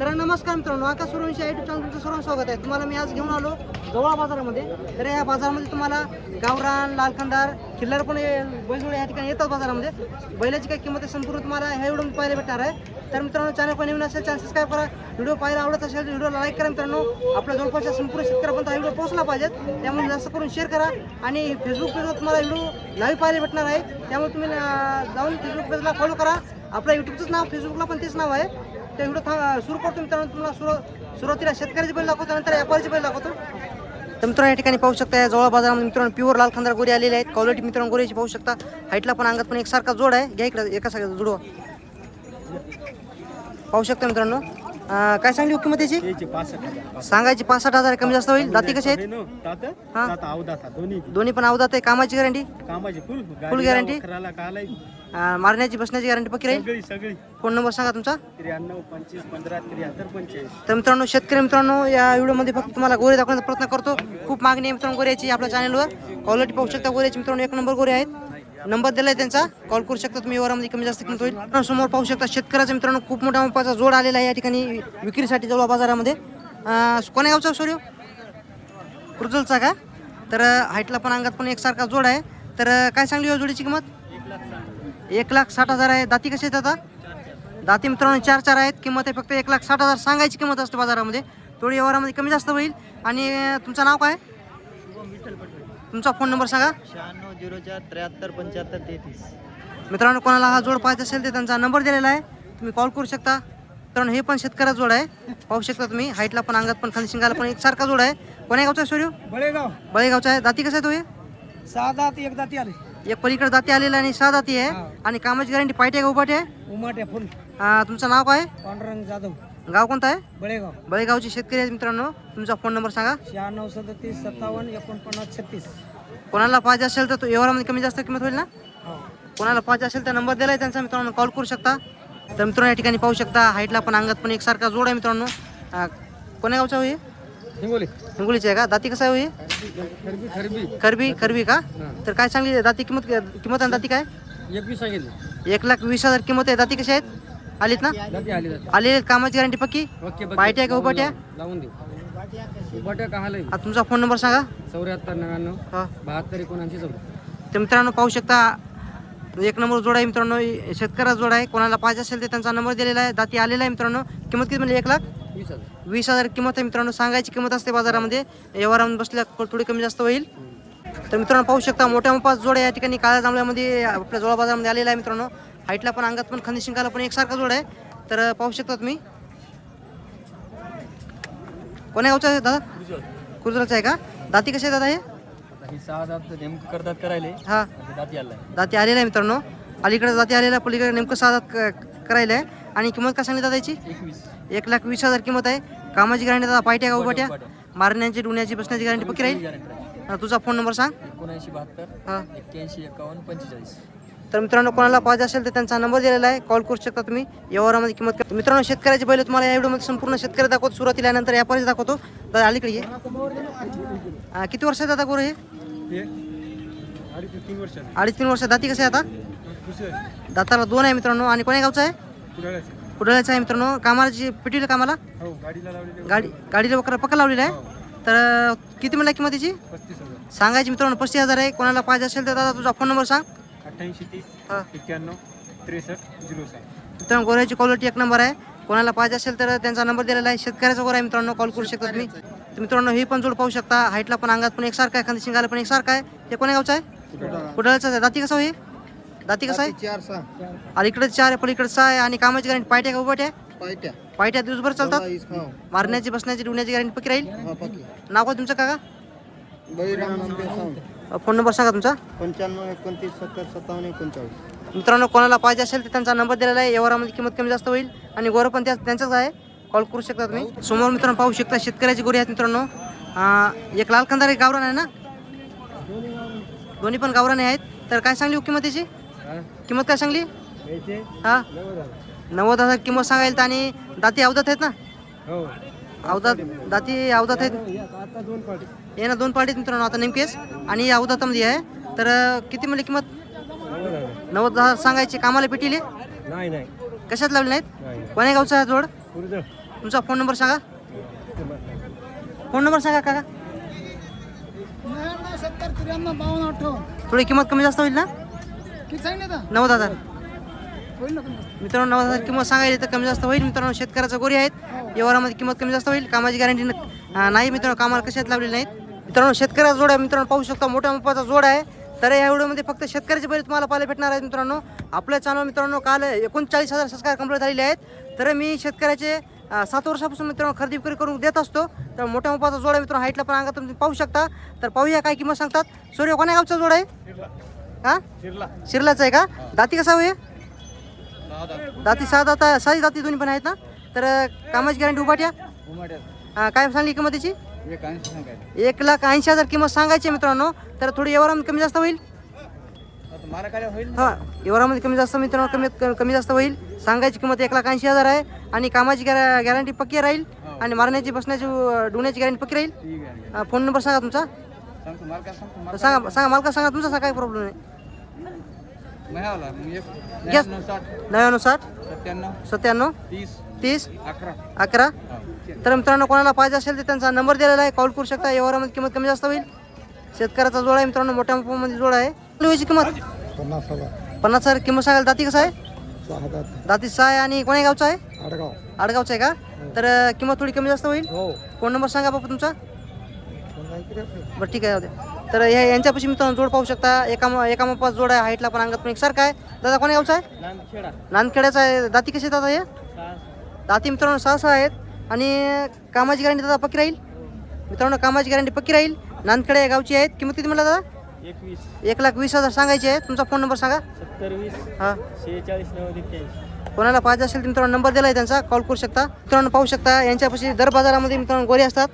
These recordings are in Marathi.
तर नमस्कार मित्रांनो आकाश सुरवंशी युट्यूब चॅनल तुमचं सर्व स्वागत आहे. तुम्हाला मी आज घेऊन आलो जवळ बाजारामध्ये. तर या बाजारामध्ये तुम्हाला गावरान लालखंडार खिल्लार पण हे- बैलजोडे या ठिकाणी येतात बाजारामध्ये. बैलाची काय किंमत आहे संपूर्ण तुम्हाला ह्या व्हिडिओ पाहायला भेटणार आहे. तर मित्रांनो चॅनल पण नवीन असेल चॅनल सबस्क्राईब करा व्हिडिओ पाहायला आवडत असेल तर व्हिडिओला लाईक करा मित्रांनो. आपल्या जवळपासच्या संपूर्ण शेतकऱ्यापर्यंत हा व्हिडिओ पोहोचला पाहिजेत त्यामुळे जास्त करून शेअर करा आणि फेसबुक पेजवर तुम्हाला व्हिडिओ लाईव्ह पाहायला भेटणार आहे. त्यामुळे तुम्ही जाऊन फेसबुक पेजला फॉलो करा. आपल्या युट्यूबचंच नाव फेसबुकला पण तेच नाव आहे. ते व्हिडिओ था सुरू करतो मित्रांनो. तुम्हाला सुरू सुरुवातीला शेतकऱ्याची बैल दाखवतो नंतर व्यापारीची बैल दाखवतो. तर मित्रांनो या ठिकाणी पाहू शकता या जवळ बाजारामध्ये मित्रांनो प्युअर लाल खांदा गोरी आलेले आहेत. क्वालिटी मित्रांनो गोरीची पाहू शकता. हाईटला पण अंगात पण एकसारखा जोड आहे. घ्या इकडे एका सारखा जुडवा. पाहू शकता मित्रांनो. अं, काय सांगली किंमत त्याची याचे पासष्ट हजार. सांगायची पाच साठ हजार कमी जास्त होईल? दाती कसे आहेत? हा. अवदाता दोन्ही दोन्ही पण अवधात आहे? कामाची गॅरंटी? कामाची फुल guarantee? कालाय. मारण्याची बसण्याची गॅरंटी पक्की राहील? सगळी सगळी. फोन नंबर सांगा तुमचा. त्र्याण्णव पंचवीस पंधरा त्र्याहत्तर पंचेचाळीस. तर मित्रांनो शेतकरी मित्रांनो या व्हिडिओमध्ये फक्त तुम्हाला गोरे दाखवण्याचा प्रयत्न करतो. खूप मागणी आहे मित्रांनो गोऱ्याची आपल्या चॅनलवर क्वालिटी पाहू शकता गोऱ्याची मित्रांनो एक नंबर गोरे आहेत. नंबर दिलाय त्यांचा. कॉल करू शकता तुम्ही व्यवहारामध्ये कमी जास्त किंमत होईल. समोर पाहू शकता शेतकऱ्याचा मित्रांनो खूप मोठा मापाचा जोड आलेला आहे या ठिकाणी विक्रीसाठी जवळ बाजारामध्ये. अं, कोण्या गावचा सूर्य कुर्जलचा का? तर हाईटला पण अंगात पण एकसारखा जोड आहे. तर काय सांगली हो जोडीची किंमत? एक लाख साठ हजार आहे. दाती कसे आहेत आता? दाती मित्रांनो चार चार आहेत. किंमत आहे फक्त एक लाख साठ हजार. सांगायची किंमत असते बाजारामध्ये. थोडी व्यवहारामध्ये कमी जास्त होईल. आणि तुमचं नाव काय? तुमचा फोन नंबर सांगा. शहाण्णव झिरो चार त्र्याहत्तर पंच्याहत्तर तेहतीस. मित्रांनो कोणाला हा जोड पाहायचा असेल तर त्यांचा नंबर दिलेला आहे. तुम्ही कॉल करू शकता. मित्रांनो हे पण शेतकऱ्याचा जोड आहे. पाहू शकता तुम्ही. हाईटला पण अंगात पण खाली शिंगाला पण एकसारखा जोड आहे. कोण्या गावचा आहे सूर्य बळेगाव. बळेगावचा आहे. दाती कसं आहे तो हे? सहा दात एक दाती आले. एक पलीकडे दाती आलेला आणि सहा दाती आहे. आणि कामाची गॅरंटी पाहिजे का उभाटे आहे? उमाट्या फुल. तुमचं नाव काय? पांडुरंग जाधव. गाव कोणतं आहे? बळेगाव. बळेगावचे शेतकरी आहेत मित्रांनो. तुमचा फोन नंबर सांगा. शहाण्णव सदतीस सत्तावन्न एकोणपन्नास छत्तीस. कोणाला पाहिजे असेल तर तो व्यवहारामध्ये कमी जास्त किंमत होईल ना? हो. कोणाला पाहिजे असेल तर नंबर दिलाय त्यांचा मित्रांनो. कॉल करू शकता. तर मित्रांनो या ठिकाणी पाहू शकता हाईटला पण अंगात पण एकसारखा जोड आहे मित्रांनो. अं, कोण्या गावचा होई हिंगोली. हिंगोलीचे आहे का? दाती कसा होई खरबी खरबी. खरबी खरबी का? तर काय सांगली दाती किंमत किंमत आणि दाती काय? एकवीस सांगितलं. एक लाख वीस हजार किंमत आहे. दाती कशा आहेत? आलीत ना? आली दाती आलेली कामाची गॅरंटी पक्की? ओके पायट्या का उभाट्या लावून देऊ. हा तुमचा फोन नंबर सांगा. चौऱ्याहत्तर नव्याण्णव हा. बहात्तर एकोणऐंशी चौदा तर मित्रांनो पाहू शकता एक नंबर जोड आहे मित्रांनो शेतकऱ्याचा जोड आहे. कोणाला पाहिजे असेल तर त्यांचा नंबर दिलेला आहे. दाती आलेला आहे मित्रांनो. किंमत किती म्हणजे एक लाख? वीस हजार. वीस हजार किंमत आहे मित्रांनो. सांगायची किंमत असते बाजारामध्ये. व्यवहारामध्ये बसल्या थोडी कमी जास्त होईल. तर मित्रांनो पाहू शकता मोठ्या मोठा जोड आहे या ठिकाणी काळ्या जांभळ्यामध्ये आपल्या जोडा बाजारामध्ये आलेला आहे मित्रांनो. हाईटला पण अंगात पण खंदी शिंगाला पण एकसारखा जोड आहे. तर पाहू शकता तुम्ही. कोण्या गावचा आहे दादा? कुर्जराचा आहे का? दाती कसे आहे दादा हे? नेमकं करतात करायले. हा. दाती आलाय दाती आलेला आहे मित्रांनो. अलीकडे दाती आलेला पलीकडे नेमकं सहा दात क- करायला आहे. आणि किंमत काय सांगली दादा याची एकवीस. एक लाख वीस हजार किंमत आहे. कामाची गॅरंटी दादा पायट्या का उभाट्या मारण्याची डुण्याची बसण्याची गॅरंटी पक्की राहील. हा, तुझा फोन नंबर सांग. एकोणऐंशी बहात्तर हा. एक्क्याऐंशी एकावन्न पंचेचाळीस. तर मित्रांनो कोणाला पाहिजे असेल तर त्यांचा नंबर दिलेला आहे. कॉल करू शकता तुम्ही. व्यवहारामध्ये किंमत कर- मित्रांनो शेतकऱ्याची बैल तुम्हाला या व्हिडिओमध्ये संपूर्ण शेतकरी दाखवतो. सुरुवातीला नंतर व्यापारी दाखवतो. दादा अलीकडे ये. हा, किती वर्ष दादा गोरे हे? अडीच तीन वर्ष दाती कसे आहे आता? दाताला दोन आहे मित्रांनो. आणि कोण्या गावचा आहे? कुडाळ्याचा आहे. मित्रांनो. कामाची पिटीला कामाला? हो गाडी गाडीला वगैरे पक्का लावलेला आहे? तर किती म्हणला किंमत त्याची सांगायची मित्रांनो पस्तीस हजार आहे. कोणाला पाहिजे असेल तर दादा तुझा फोन नंबर सांग. अठ्ठ्याऐंशी तीस हा. एक्क्याण्णव त्रेसष्ट झिरो सहा मित्रांनो गोऱ्याची क्वालिटी एक नंबर आहे. कोणाला पाहिजे असेल तर त्यांचा नंबर दिलेला आहे. शेतकऱ्याचा गोरा आहे मित्रांनो कॉल करू शकता तुम्ही तर मित्रांनो हे पण जोड पाहू शकता. हाईटला पण अंगात पण एकसारखा आहे. खांदी शिंगाला पण एकसारखा आहे. हे कोण्या गावचं आहे? कुडाळचं आहे. दाती कसं आहे दाती कसं आहे? चार सहा. अलीकडे चार आहे पलीकडे सहा आहे. आणि कामाची गॅरंटी पायट्या का उभट्या पायट्या. पायट्या दिवसभर चालतात? मारण्याची बसण्याची डुण्याची गॅरंटी पक्की राहील? नाव काय तुमचं काका? बळीराम नामदेव सावंत. फोन नंबर सांगा तुमचा. पंच्याण्णव एकोणतीस सत्तर सत्तावन्न एकोणचाळीस. मित्रांनो कोणाला पाहिजे असेल तर त्यांचा नंबर दिलेला आहे. व्यवहारामध्ये किंमत कमी जास्त होईल आणि गोरं पण त्या त्यांचाच आहे. कॉल करू शकता तुम्ही. समोर मित्रांनो पाहू शकता शेतकऱ्याची गोरी आहेत मित्रांनो. अं, एक लाल खंदार एक गावरान आहे ना? दोन्ही पण गावराने आहेत. तर काय सांगली हो किंमत त्याची किंमत काय सांगली? हा? नव्वद हजार किंमत सांगायला तर आणि दाती अवधात आहेत ना? हो. अवधात दाती अवधात आहेत आता दोन पार्टी हे ना दोन पार्टीत मित्रांनो आता नेमकेच. आणि अवधातामध्ये आहे. तर किती म्हणजे किंमत? नव्वद हजार सांगायची कामाला पेटीले नाही नाही. कशात लावले नाहीत? नाही कोण्या गावचा आहे जोड तुमचा फोन नंबर सांगा. फोन नंबर सांगा काका. सत्तर त्र्याण्णव बावन्न अठ्ठावन्न. थोडी किंमत कमी जास्त होईल ना? नव्वद हजार. होईल ना मित्रांनो हजार किंमत सांगायची तर कमी जास्त होईल. मित्रांनो शेतकऱ्याचा गोरी आहेत. व्यवहारामध्ये किंमत कमी जास्त होईल. कामाची गॅरंटी नाही. मित्रांनो कामाला कशात लावलेली नाहीत. मित्रांनो शेतकऱ्याचा जोड आहे. मित्रांनो पाहू शकता मोठ्या मापाचा जोड आहे. तर या व्हिडिओमध्ये फक्त शेतकऱ्याचे बैल तुम्हाला पाहायला भेटणार आहेत मित्रांनो. आपल्या चॅनल मित्रांनो काल एकोणचाळीस हजार सबस्क्राईब कंप्लीट झालेले आहेत. तर मी शेतकऱ्याचे सात वर्षापासून मित्रांनो खरेदी विक्री करून देत असतो. तर मोठ्या मापाचा जोड आहे मित्रांनो हाईटला पण अंगात तुम्ही पाहू शकता. तर पाहूया काय किंमत सांगतात. सूर्य कोण्या गावचा जोड आहे? हा? शिरलाचा आहे का? दाती कसा होईल दाती सहा दाता साई दाती दोन्ही पण आहेत ना? तर कामाची गॅरंटी उभाट्या अं, काय सांगली किंमत त्याची एक लाख ऐंशी हजार किंमत सांगायची मित्रांनो. तर थोडी व्यवहारामध्ये कमी जास्त होईल. आता हा व्यवहारामध्ये कमी जास्त मित्रांनो कमी कमी जास्त होईल. सांगायची किंमत एक लाख ऐंशी हजार आहे. आणि कामाची गॅर गॅरंटी पक्की राहील. आणि मारण्याची बसण्याची डुण्याची गॅरंटी पक्की राहील. फोन नंबर सांगा तुमचा. सांगा सांगा मालका सांगा तुमचा काय प्रॉब्लेम आहे? महिळाला मग एक Yes. नव्याण्णव साठ. नव्याण्णव साठ? सत्त्याण्णव. सत्त्याण्णव? तीस. तीस? अकरा. अकरा? हा. तर मित्रांनो कोणाला पाहिजे असेल तर त्यांचा नंबर दिलेला आहे. कॉल करू शकता. व्यवहारामध्ये किंमत कमी जास्त होईल. शेतकऱ्याचा जोड आहे मित्रांनो. मोठ्या मध्ये जोड आहे. किती किंमत? पन्नास हजार. पन्नास हजार. किंमत सांगाल. दाती कसं आहे? सहा दात. दाती सहा आहे. आणि कोण्या गावचा आहे? आडगाव. आडगावचा आहे का? तर अं, किंमत थोडी कमी जास्त होईल? हो. फोन नंबर सांगा बाबा तुमचा. बरं ठीक आहे. जाऊ द्या. तर ह्या यांच्यापाशी मित्रांनो जोड पाहू शकता. एका एका मापात जोड आहे हाईटला पण अंगात पण एकसारखा आहे. दादा कोण्या गावचा आहे? नांदखेडा नांदखेड्याचा आहे. दाती कशी दादा हे? दाती मित्रांनो सहा सहा आहेत. आणि कामाची गॅरंटी दादा पक्की राहील? मित्रांनो कामाची गॅरंटी पक्की राहील. नांदखेडे या गावची आहेत. किंमत किती म्हणला दादा? एक लाख वीस हजार सांगायचे आहे तुमचा फोन नंबर सांगा. सत्तर वीस हां. शेहेचाळीस कोणाला पाहिजे असेल तर मित्रांनो नंबर दिला आहे त्यांचा. कॉल करू शकता. मित्रांनो पाहू शकता. यांच्यापाशी दर बाजारामध्ये मित्रांनो गोरे असतात.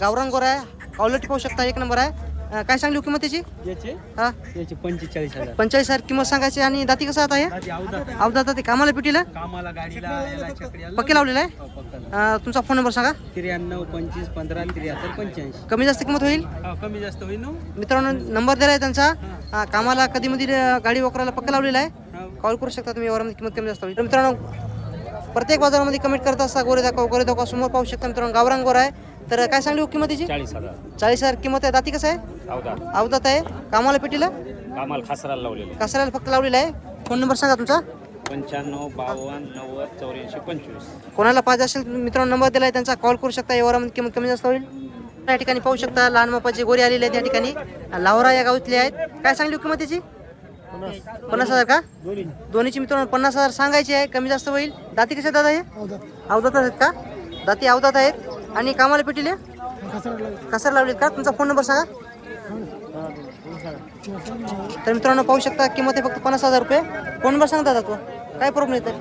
गावरान गोरा आहे. क्वालिटी पाहू शकता. एक नंबर आहे. अं, काय सांगली हो किंमत त्याची? याचे? हां? याचे पंचेचाळीस हजार. पंचेचाळीस हजार किंमत सांगायची आणि दाती कसं आता हे? आधी अवधात अवधाता ते कामाला पिटीला? कामाला गाडीला याला छकड्याला. पक्के लावलेलं आहे? हो. अं, तुमचा फोन नंबर सांगा. त्र्याण्णव पंचवीस पंधरा त्र्याहत्तर पंच्याऐंशी. कमी जास्त किंमत होईल? हा कमी जास्त होईल ना? मित्रांनो नंबर दिला आहे त्यांचा अं, कामाला कधी मध्ये गाडी वकराला पक्का लावलेला आहे. कॉल करू शकता तुम्ही व्यवहारामध्ये किंमत कमी जास्त होईल. तर मित्रांनो प्रत्येक बाजारामध्ये कमेंट करत असता गोरे दाखवा गोरे दाखवा समोर पाहू शकता मित्रांनो गावरान गोरा आहे. तर काय सांगली हो किंमत त्याची चाळीस हजार. चाळीस हजार किंमत आहे. दाती कसं आहे? अवधात आहे. कामाला पेटीला? कामाला खासराला लावलेले कसाऱ्याला फक्त लावलेला आहे. फोन नंबर सांगा तुमचा. पंच्याण्णव बावन्न नव्वद चौऱ्याऐंशी पंचवीस. कोणाला पाहिजे असेल तर मित्रांनो नंबर दिला आहे त्यांचा कॉल करू शकता. व्यवहारामध्ये किंमत कमी जास्त होईल. या ठिकाणी पाहू शकता लहान मापाचे गोरे आलेले आहेत या ठिकाणी. लावरा या गावातले आहेत. काय सांगली हो किंमत त्याची पन्नास हजार का? दोन्हीची मित्रांनो पन्नास हजार सांगायचे आहे. कमी जास्त होईल. दाती कशा दादा हे? अवधात आहेत का? दाती अवधात आहेत. आणि कामाला पेटीले? कसार लावलेत का? तुमचा फोन नंबर सांगा. तर मित्रांनो पाहू शकता किंमत आहे फक्त पन्नास हजार रुपये. फोन नंबर सांग दादा तू? काय प्रॉब्लेम येते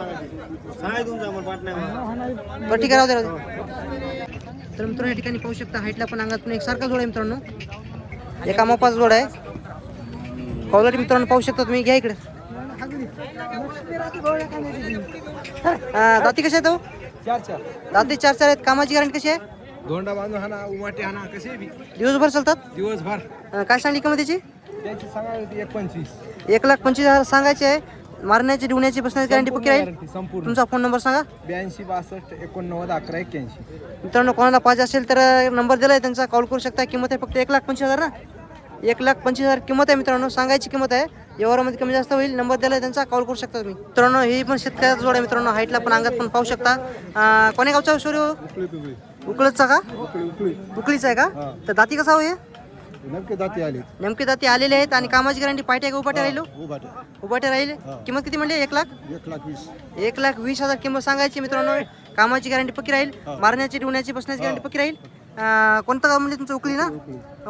बरं ठीक आहे राहू दे राहू दे. तर मित्रांनो या ठिकाणी पाहू शकता हाईटला पण अंगात पण एक सारखा जोड आहे मित्रांनो. एका मोपाच जोड आहे. क्वालिटी मित्रांनो पाहू शकता तुम्ही. घ्या इकडे. अं, दाती कशा आहेत हो? चार चार. दाती चार चार आहेत. कामाची गॅरंटी कशी आहे? धोंडा बांधून हाना उमाटे हाना कसे बी? दिवसभर चालतात? दिवसभर. अं, काय सांगली किंमत त्याची? त्यांची होती एक पंचवीस. एक लाख पंचवीस हजार सांगायचे आहे. मारण्याची डिवण्याची बसण्याची गॅरंटी पक्की राहील Guarantee संपूर्ण. तुमचा फोन नंबर सांगा. ब्याऐंशी बासष्ट एकोणनव्वद अकरा एक्क्याऐंशी. मित्रांनो कोणाला पाहिजे असेल तर नंबर दिला आहे त्यांचा. कॉल करू शकता. किंमत आहे फक्त एक लाख पंचवीस हजार ना? एक लाख पंचवीस हजार किंमत आहे मित्रांनो सांगायची किंमत आहे. व्यवहारामध्ये कमी जास्त होईल नंबर दिला त्यांचा कॉल करू शकता तुम्ही. मित्रांनो ही पण शेतकऱ्याचा जोड आहे मित्रांनो हाईटला पण अंगात पण पाहू शकता. अं, कोण्या गावचा सूर्य उकळी तुकळी उकळतचा का? उकळी उकळी. उकळीचा आहे का? तर दाती कसा होय नक्की जाती आली नेमके दाती आलेले आहेत आणि कामाची गॅरंटी पायट्या का उपाट्या राहिलो? उभाटे राहील? किंमत किती म्हणले? एक लाख? एक लाख वीस. एक लाख वीस हजार किंमत सांगायची मित्रांनो कामाची गॅरंटी पक्की राहील. मारण्याची ठेवण्याची बसण्याची गॅरंटी पक्की राहील. अं, कोणतं गाव म्हणजे तुमचं उकली ना?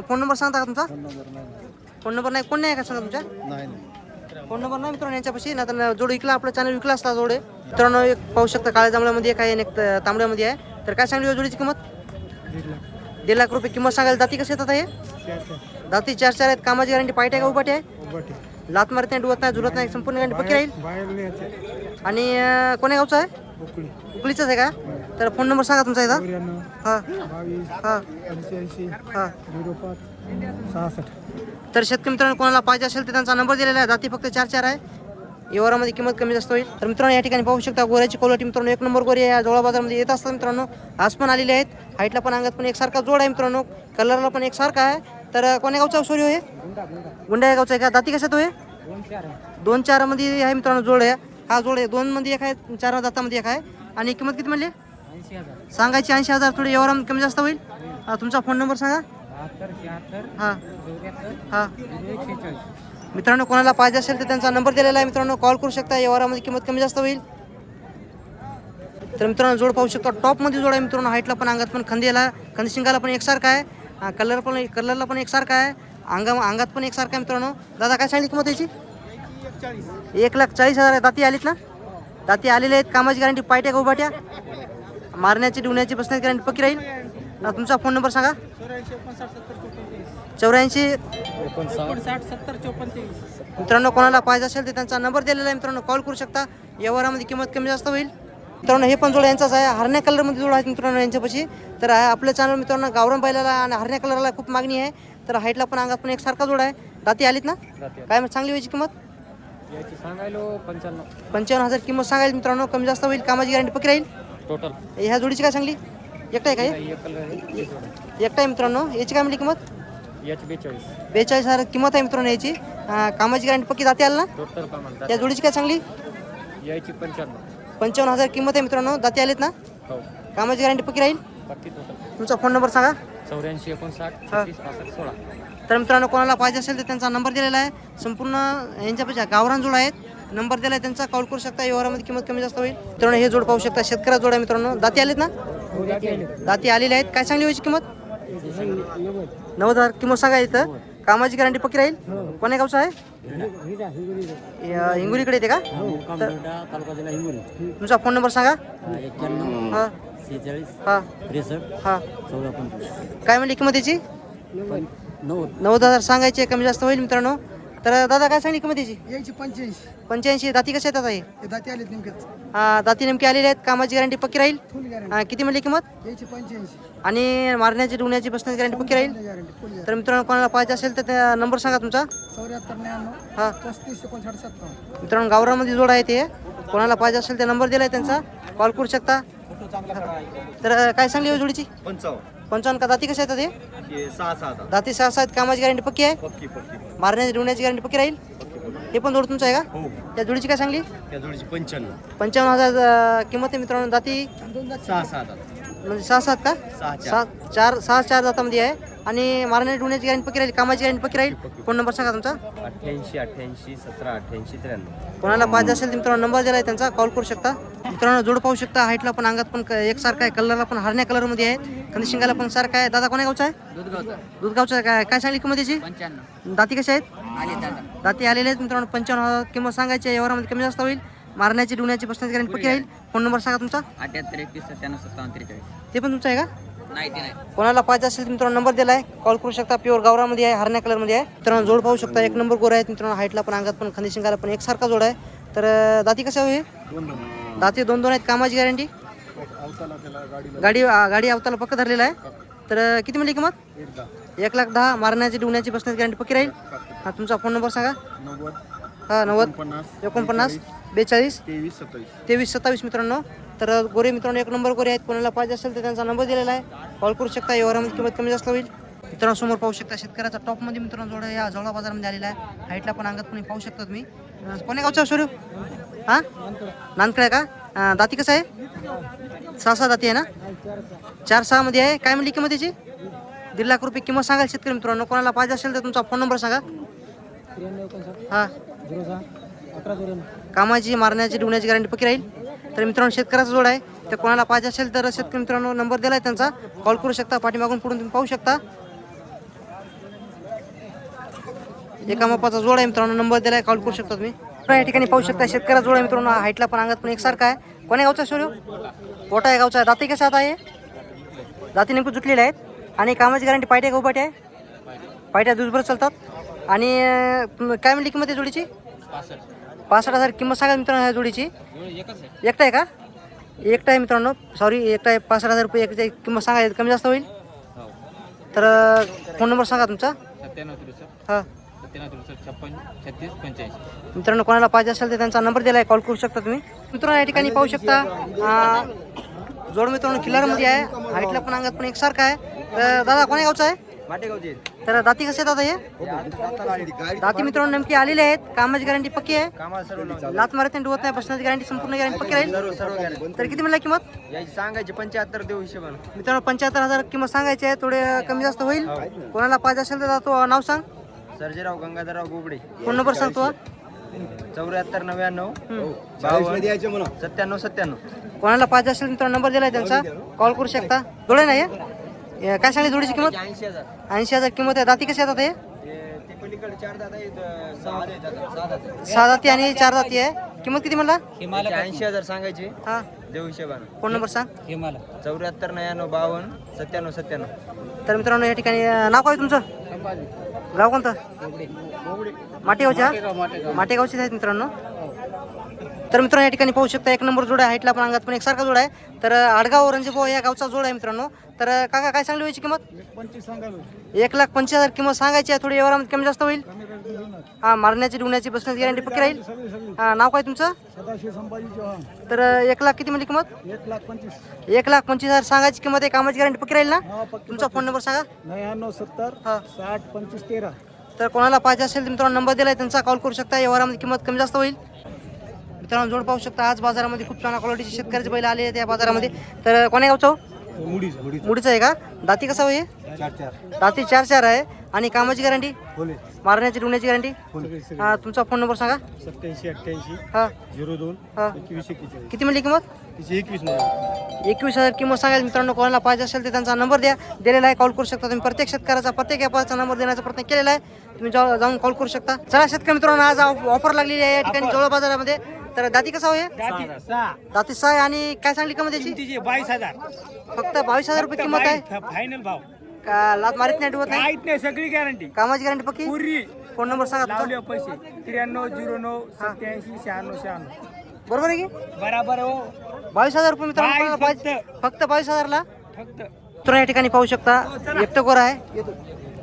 फोन नंबर सांगता का तुमचा? फोन नंबर नाही. कोण नाही आहे का सांगा तुमच्या? नाही फोन नंबर नाही मित्रांनो यांच्यापाशी. ना तर जोड विकला आपला चॅनल विकला असला जोड. आहे मित्रांनो एक पाहू शकता काळ्या जांभळ्यामध्ये एक आहे आणि एक त- तांबड्यामध्ये आहे. तर काय सांगली या जोडीची किंमत? दीड लाख. रुपये किंमत सांगायला दाती कसे येतात हे? चार चार. दाती चार चार आहेत. कामाची गॅरंटी पायट्या का उपाटी आहे उभाटे लात मारत नाही डुवत नाही झुलत नाही संपूर्ण गॅरंटी पक्की राहील? आणि अं, कोण्या गावचा आहे? उकळी. उकलीचाच आहे का? तर फोन नंबर सांगा तुमचा इथं हां. बावीस हां. पंच्याऐंशी हां. झिरो पाच सहासष्ट. तर शेतकरी मित्रांनो कोणाला पाहिजे असेल तर त्यांचा नंबर दिलेला आहे. जाती फक्त चार चार आहे. व्यवहारामध्ये किंमत कमी जास्त होईल. तर मित्रांनो या ठिकाणी पाहू शकता गोऱ्याची क्वालिटी मित्रांनो एक नंबर गोरे या जवळ बाजारामध्ये येत असतात मित्रांनो. आज पण आलेले आहेत. हाईटला पण अंगात पण एकसारखा जोड आहे मित्रांनो. कलरला पण एकसारखा आहे. तर कोण्या गावचा सोरी होय गुंडा या गावचा आहे का? दाती कशात होय दोन चारमध्ये आहे मित्रांनो जोड आहे. हा जोड आहे. दोन मध्ये एक आहे चार दातामध्ये एक आहे. आणि किंमत किती म्हणली? सांगायची ऐंशी हजार थोडी व्यवहारामध्ये कमी जास्त होईल? हा, तुमचा फोन नंबर सांगा. हां. हां. मित्रांनो कोणाला पाहिजे असेल तर त्यांचा नंबर दिलेला आहे. मित्रांनो कॉल करू शकता. व्यवहारामध्ये किंमत कमी जास्त होईल. तर मित्रांनो जोड पाहू शकता. टॉपमध्ये जोड आहे मित्रांनो. हाईटला पण अंगात पण खंदीला. खंदशिंगाला पण एकसारखा आहे. कलर पण कलरला पण एकसारखा आहे. अंगा अंगात पण एकसारखा आहे मित्रांनो. दादा काय सांगली किंमत याची? एक लाख चाळीस हजार आहे. दाती आलीत ना? दाती आलेले आहेत. कामाची गॅरंटी पायट्या का उभाट्या? मारण्याची डुवण्याची बसण्याची गॅरंटी पक्की राहील? तुमचा फोन नंबर सांगा. चौऱ्याऐंशी मित्रांनो कोणाला पाहिजे असेल तर त्यांचा नंबर दिलेला आहे. मित्रांनो कॉल करू शकता. व्यवहारामध्ये किंमत कमी जास्त होईल. मित्रांनो हे पण जोड यांचाच आहे. हरण्या कलरमध्ये जोड आहेत मित्रांनो यांच्यापाशी. तर आहे आपल्या चॅनल मित्रांनो गावरान बैलाला आणि हरण्या कलरला खूप मागणी आहे. तर हाईटला पण अंगात पण एकसारखा जोड आहे. दाती आलीत ना? काय मग चांगली व्हायची किंमत? पंच्याण्णव. पंचावन्न हजार किंमत सांगायला मित्रांनो कमी जास्त होईल. कामाची गॅरंटी पक्की राहील? टोटल ह्या जोडीची काय सांगली? एकटा आहे काय एकटा आहे मित्रांनो. याची काय म्हणली किंमत? याची बेचाळीस. बेचाळीस हजार किंमत आहे मित्रांनो याची. कामाची गॅरंटी पक्की दाती आली ना? या जोडीची काय चांगली याची पंच्याण्णव. पंचावन्न हजार किंमत आहे मित्रांनो. दाती आलीत ना? हो. कामाची गॅरंटी पक्की राहील? तुमचा फोन नंबर सांगा. चौऱ्याऐंशी एकोणसाठ सोळा. तर मित्रांनो कोणाला पाहिजे असेल तर त्यांचा नंबर दिलेला आहे. संपूर्ण यांच्यापेक्षा गावरान जोड आहेत. नंबर दिला त्यांचा कॉल करू शकता व्यवहारामध्ये किंमत कमी जास्त होईल. मित्रांनो हे जोड पाहू शकता शेतकऱ्या जोड आहे मित्रांनो. दाती आलेत ना? दाती आलेले आहेत. काय चांगली व्हायची किंमत? नव्वद हजार किंमत सांगा इथं. कामाची गॅरंटी पक्की राहील? कोण्या गावचं आहे? हिंगोलीकडे येते का? तुमचा फोन नंबर सांगा. हां. हां. हां. काय म्हणली किंमत याची? नव्वद हजार सांगायचे कमी जास्त होईल मित्रांनो. तर दादा काय सांगली किंमत याची याची पंच्याऐंशी. पंच्याऐंशी. दाती कशा आहेत आता हे? दाती आले नेमकेच हा, दाती नेमकी आलेले आहेत. कामाची गॅरंटी पक्की राहील? फुल गॅरंटी हा, किती म्हणली किंमत? याची पंच्याऐंशी. आणि मारण्याची डुण्याची बसण्याची गॅरंटी पक्की राहील? गॅरंटी फुल तर मित्रांनो कोणाला पाहिजे असेल तर त्या नंबर सांगा तुमचा. चौऱ्याहत्तर त्र्याण्णव हा. पस्तीस एकोणसाठ सत्तावन्न. मित्रांनो गावरामध्ये जोड आहे ते. कोणाला पाहिजे असेल ते नंबर दिला आहे त्यांचा. कॉल करू शकता. तर काय सांगली हो जोडीची? पंचावन्न. पंचावन्न का? दाती कशा आहेत ते? हे सहा सहा दाती सहा सहा आहेत. कामाची गॅरंटी पक्की आहे? पक्की पक्की. मारण्याची डुण्याची गॅरंटी पक्की राहील? हे पण जोड तुमचं आहे का? हो. त्या जोडीची काय सांगली? त्या जोडीची पंच्याण्णव. पंचावन्न हजार अं, किंमत आहे मित्रांनो दाती सहा सहा म्हणजे सहा सात का? सहा चार. सहा चार जातामध्ये आहे. आणि मारण्याची डुण्याची गॅरंटी पक्की राहील कामाची गॅरंटी पक्की राहील? फोन नंबर सांगा तुमचा. अठ्ठ्याऐंशी अठ्ठ्याऐंशी सतरा अठ्ठ्याऐंशी त्र्याण्णव. कोणाला पाहिजे असेल तर मित्रांनो नंबर दिला आहे त्यांचा कॉल करू शकता. मित्रांनो जोड पाहू शकता हाईटला पण अंगात पण क- एकसारखा आहे. कलरला पण हरण्या कलरमध्ये आहे. कंदिशिंगाला पण सारखा आहे. दादा कोण्या गावचा आहे? दूधगावचा. आहे काय काय सांगली किंमत याची? पंच्याण्णव. दाती कशा आहेत? दाती आलेले आहेत मित्रांनो पंचावन्न हजार किंमत सांगायची आहे. व्यवहारामध्ये कमी जास्त होईल. मारण्याची डुण्याची बसण्याची गॅरंटी पक्की राहील. फोन नंबर सांगा तुमचा. अठ्याहत्तर एकतीस सत्त्याण्णव सत्तावन्न त्रेचाळीस. ते पण तुमचं आहे का? नाही ते नाही. कोणाला पाहिजे असेल तर मित्रांनो नंबर दिला आहे कॉल करू शकता. प्युअर गावरामध्ये आहे हरण्या कलरमध्ये आहे. मित्रांनो जोड पाहू शकता. एक नंबर गोर आहेत. मित्रांनो हाईटला पण अंगात पण खंदी शिंगाला पण एकसारखा जोड आहे. तर दाती कशा होईल दाती दोन दोन आहेत. कामाची गॅरंटी गाडी गाडी अवताला पक्क धरलेला आहे. तर किती मिळली किंमत? एक लाख. दहा. मारण्याची डुवण्याची बसण्याची गॅरंटी पक्की राहील? हा तुमचा फोन नंबर सांगा. नव्वद. हा नव्वद. पन्नास एकोणपन्नास बेचाळीस तेवीस सत्तावीस. तेवीस सत्तावीस मित्रांनो. तर गोरे मित्रांनो एक नंबर गोरे आहेत. कोणाला पाहिजे असेल तर त्यांचा नंबर दिलेला आहे. कॉल करू शकता. व्यवहारामध्ये किंमत कमी जास्त होईल. मित्रांनो समोर पाहू शकता शेतकऱ्याचा टॉपमध्ये मित्रांनो जोड या जवळ बाजारामध्ये आलेला आहे. हाईटला पण अंगात पण पाहू शकता तुम्ही. कोण्या गावचा सूर्य हां? नानकडे का? दाती कसं आहे? सहा सहा दाती आहे ना? चार सहामध्ये आहे. काय म्हणली किंमत याची? दीड लाख रुपये किंमत सांगाल शेतकरी मित्रांनो. कोणाला पाहिजे असेल तर तुमचा फोन नंबर सांगा. हां. झिरो सहा अकरा कामाची मारण्याची डुवण्याची गॅरंटी पक्की राहील. तर मित्रांनो शेतकऱ्याचा जोड आहे. तर कोणाला पाहिजे असेल तर शेतकरी मित्रांनो नंबर दिला आहे त्यांचा. कॉल करू शकता पाठीमागून पुढून तुम्ही पाहू शकता. एका मापाचा जोड आहे मित्रांनो नंबर दिला आहे कॉल करू शकता तुम्ही. या ठिकाणी पाहू शकता शेतकऱ्याचा जोड आहे मित्रांनो. हाईटला पण अंगात पण एकसारखा आहे. कोण्या गावचा सूर्य कोटा आहे गावचा. आहे दाती कशा आता आहे जाती नेमकं जुटलेले आहेत. आणि कामाची गॅरंटी पायट्या का आहे पायट्या दिवसभर चालतात. आणि अं, काय म्हणली किंमत आहे जोडीची? पासष्ट. हजार किंमत सांगा मित्रांनो ह्या जोडीची. एकटा आहे का? एकटा आहे मित्रांनो. सॉरी एकटा आहे. पासष्ट हजार रुपये एकची किंमत सांगा कमी जास्त होईल? तर फोन नंबर सांगा तुमचा. सत्त्याण्णव त्रेसष्ट. हां. सत्त्याण्णव त्रेसष्ट छप्पन छत्तीस पंच्याऐंशी. मित्रांनो कोणाला पाहिजे असेल तर त्यांचा नंबर दिला आहे कॉल करू शकता तुम्ही. मित्रांनो या ठिकाणी पाहू शकता अं, जोड मित्रांनो किल्लारमध्ये आहे. हाईटला पण अंगात पण एकसारखा आहे. तर दादा कोण्या गावचा आहे? तर दाती कसे दादा हे? दाती मित्रांनो नेमकी आलेले आहेत. कामाची गॅरंटी पक्की आहे. लात मारत नाही डुवत नाही बसण्याची गॅरंटी संपूर्ण गॅरंटी पक्की राहील. तर किती म्हणला किंमत? याची सांगायची पंच्याहत्तर देऊ हिशोबानं. मित्रांनो पंच्याहत्तर हजार किंमत सांगायची आहे. थोडे कमी जास्त होईल. कोणाला पाहिजे असेल तर तो नाव सांग. सर्जेराव गंगाधरराव गोबडे फोन नंबर सांगतो चौऱ्याहत्तर नव्याण्णव. सत्त्याण्णव सत्त्याण्णव. कोणाला पाहिजे असेल मित्रांनो नंबर दिलाय त्यांचा. कॉल करू शकता. जोडे नाही काय सांगली जोडीची किंमत? ऐंशी हजार. ऐंशी हजार किंमत आहे. दाती कशी येतात हे? ते ते पलीकडे चार दात आहेत अं, सहा देतात सहा दात सहा दाती आणि चार दाती आहे. किंमत किती म्हणला? ऐंशी हजार सांगायची. हा. देऊ हिशोबानं. फोन नंबर सांग. मला चौऱ्याहत्तर नव्याण्णव बावन्न सत्त्याण्णव सत्त्याण्णव. तर मित्रांनो या ठिकाणी अं, नाव काय तुमचं? गाव कोणतं? माटेगावच्या माटेगावचीच आहेत मित्रांनो. तर मित्रांनो या ठिकाणी पाहू शकता एक नंबर जोड आहे हाईटला पण अंगात पण एकसारखा जोड आहे. तर आडगाव रणजीभाऊ या गावचा जोड आहे मित्रांनो. तर काका काय सांगली व्हायची किंमत? एक लाख पंचवीस हजार किंमत सांगायची आहे. थोडी व्यवहारामध्ये कमी जास्त होईल. हा मारण्याची डुण्याची बसण्याची गॅरंटी पक्की राहील. हा नाव काय तुमचं? तर एक लाख किती म्हणजे किंमत? एक लाख पंचवीस. एक लाख पंचवीस हजार सांगायची किंमत आहे. कामाची गॅरंटी पक्की राहील ना? हा तुमचा फोन नंबर सांगा. नव्याण्णव सत्तर हा. साठ पंचवीस तेरा. तर कोणाला पाहिजे असेल तर मित्रांनो नंबर दिलाय त्यांचा कॉल करू शकता. व्यवहारामध्ये किंमत कमी जास्त होईल. मित्रांनो जोड पाहू शकता आज बाजारामध्ये खूप चांगल्या क्वालिटीचे शेतकऱ्याचे बैल आले आहेत या बाजारामध्ये. तर कोण्या गावचं? मुडीच आहे का? दाती कसा चार दाती चार चार आहे. आणि कामाची गॅरंटी मारण्याची डुण्याची गॅरंटी हा तुमचा फोन नंबर सांगा. सत्याऐंशी अठ्ठ्याऐंशी हा. झिरो दोन हा. किती म्हणली किंमत? एकवीस एकवीस हजार किंमत सांगायला मित्रांनो कोणाला पाहिजे असेल तर त्यांचा नंबर द्या. दिलेला आहे कॉल करू शकता तुम्ही. प्रत्येक शेतकऱ्याचा प्रत्येक व्यापाराचा नंबर देण्याचा प्रयत्न केलेला आहे. तुम्ही जाऊ- जाऊन कॉल करू शकता. चला शेतकरी मित्रांनो आज ऑफर लागलेली आहे या ठिकाणी जवळ बाजारामध्ये. तर दाती कसा होईल दाती सहा आहे आणि काय सांगली किंमत त्याची बावीस हजार. फक्त बावीस हजार रुपये किंमत आहे. फायनल भाव. का लात मारित नाही डुवत नाही सगळी गॅरंटी कामाची गॅरंटी पक्की? पुरी. फोन नंबर सांगा. लावले पैसे. त्र्याण्णव झिरो नऊ सत्याऐंशी शहाण्णव शहाण्णव. बरोबर आहे की? बराबर हो. बावीस हजार रुपये मित्रांनो फक्त. बावीस हजारला? फक्त. मित्रांनो या ठिकाणी पाहू शकता. एकटं गोरा आहे.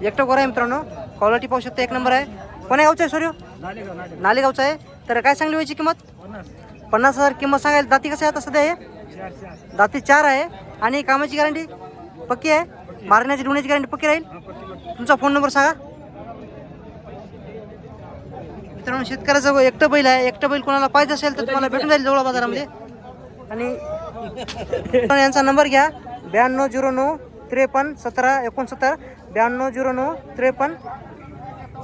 एकटं गोरा आहे मित्रांनो. क्वालिटी पाहू शकता एक नंबर आहे. कोण्या गावचं आहे सूर्य नालेगाव नालेगाव. नालेगावचं आहे. तर काय सांगली व्हायची किंमत? पन्नास हजार किंमत सांगायला दाती कसं आहे आता सध्या हे? दाती चार आहे. आणि कामाची गॅरंटी पक्की आहे? मारण्याची डुण्याची गॅरंटी पक्की राहील? तुमचा फोन नंबर सांगा. मित्रांनो शेतकऱ्याचं एकटं बैल आहे. एकटं बैल कोणाला पाहिजे असेल तर तुम्हाला भेटून जाईल जवळ बाजारामध्ये. आणि यांचा नंबर घ्या. ब्याण्णव झिरो नऊ त्रेपन्न सतरा एकोणसत्तर. ब्याण्णव झिरो नऊ त्रेपन्न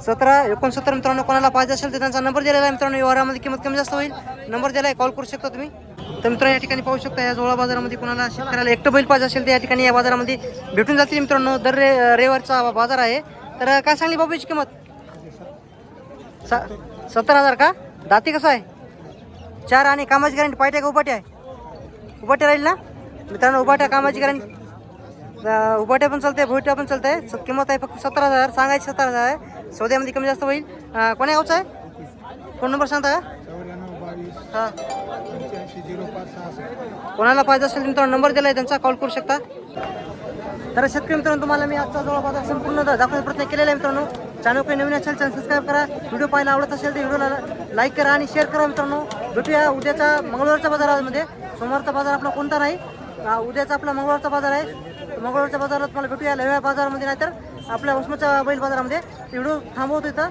सतरा एकोणसत्तर मित्रांनो कोणाला पाहिजे असेल तर त्यांचा नंबर दिलेला आहे मित्रांनो. व्यवहारामध्ये किंमत कमी जास्त होईल. नंबर दिला आहे कॉल करू शकता तुम्ही. तर मित्रांनो या ठिकाणी पाहू शकता या जोळा बाजारामध्ये कोणाला शेतकऱ्याला एकटं बैल पाहिजे असेल तर या ठिकाणी या बाजारामध्ये भेटून जातील मित्रांनो. दर रे रविवारचा बाजार आहे. तर काय सांगली बाबूची किंमत? स- सत्तर हजार का? दाती कसं आहे? चार आणि कामाची गॅरंटी पाहिजे का उपाट्या आहे? उपाट्या राहील ना? मित्रांनो उपाट्या कामाची गॅरंटी उभट्या पण चालते भोट्या पण चालते स- किंमत आहे फक्त सत्तर हजार सांगायची सत्तर हजार आहे. सौद्यामध्ये कमी जास्त होईल. कोण्या गावचा आहे? फोन नंबर सांगता का? हां. कोणाला पाहिजे असेल तुम्ही मित्रांनो नंबर दिला आहे त्यांचा कॉल करू शकता. तर शेतकरी मित्रांनो तुम्हाला मी आजचा जवळपास संपूर्ण दाखवण्याचा प्रयत्न केलेला आहे मित्रांनो. चॅनल काही नवीन असेल चॅनल सबस्क्राईब करा. व्हिडिओ पाहायला आवडत असेल तर व्हिडिओला लाईक करा आणि शेअर करा मित्रांनो. भेटूया उद्याचा मंगळवारच्या बाजारामध्ये. सोमवारचा बाजार आपला कोणता नाही? उद्याचा आपला मंगळवारचा बाजार आहे. मंगळवारच्या बाजारात मला भेटूया. लव्या बाजारामध्ये नाहीतर आपल्या उस्माच्या बैल बाजारामध्ये. व्हिडिओ थांबवतो इथं.